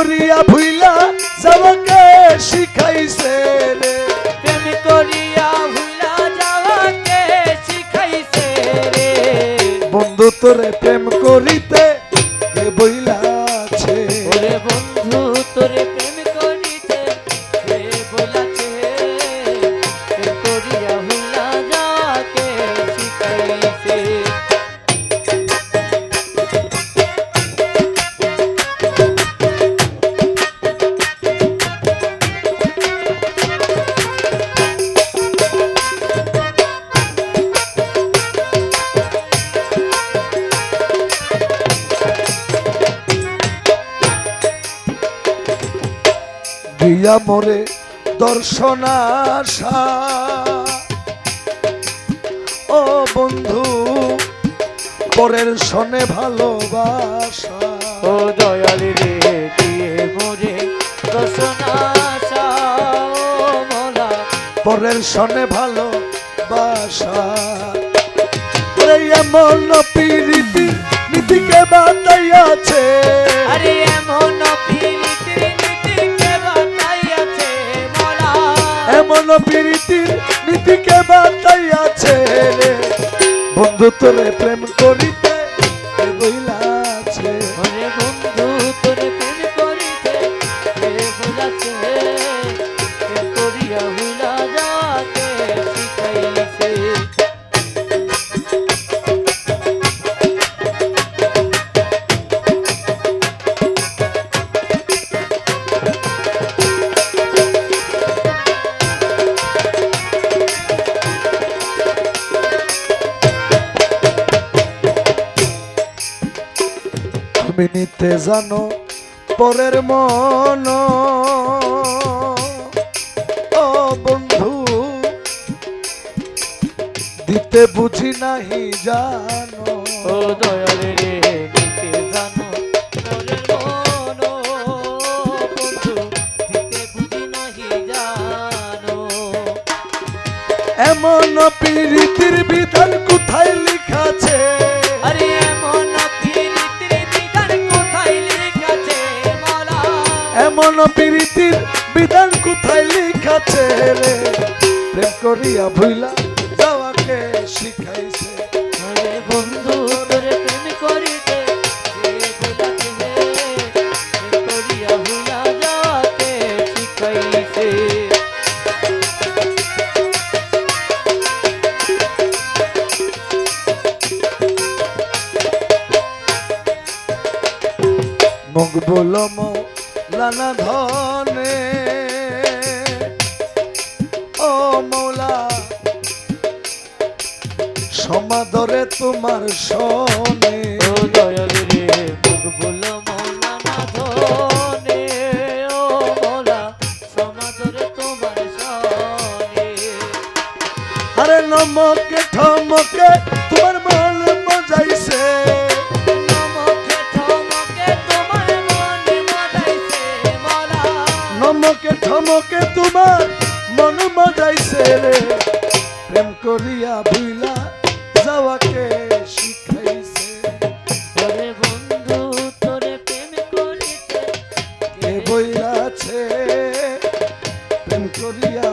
করিয়া ভুইলা যাওয়াকে শিখাইছে রে। প্রেম করিয়া ভুইলা যাওয়াকে শিখাইছে রে। বন্ধু তোরে প্রেম করিতে কে দিয়া মোরে দর্শনাশা ও বন্ধু পরের সনে ভালোবাসা। ও দয়াল রে দিয়ে মোরে দর্শনাশা পরের সনে ভালোবাসা। এমন প্রীতি নীতিকে বাতাইয়াছে আরে নীতিকে বাতাইয়াছে রে বন্ধু তোরে প্রেম করিতে তুমি নিতে জানো পরের মন। ও বন্ধু দিতে বুঝি নাহি জানো। ও দয়াল রে নিতে জানো মোরে মন। বন্ধু দিতে বুঝি নাহি জানো। এমন প্রীতির বিধান কোথায় লিখাছে আরে এমন এমন প্রীতির বিধান কোথায় লিখাছে রে? প্রেম করিয়া ভুইলা যাওয়াকে শিখাইছে। বন্ধু তোরে প্রেম করিতে লানা ধনে। ও মৌলা সমাদরে তোমার সনে। ও দয়াল রে বুলবুল মৌলানা ধনে। ও মৌলা সমাদরে তোমার আরে নমকে ঠমকে তোমার মা ধমকে ধমকে তোমার মন মজাইছে রে। প্রেম করিয়া ভুইলা যাওয়াকে শিখাইছে। বন্ধু তোরে প্রেম করিয়া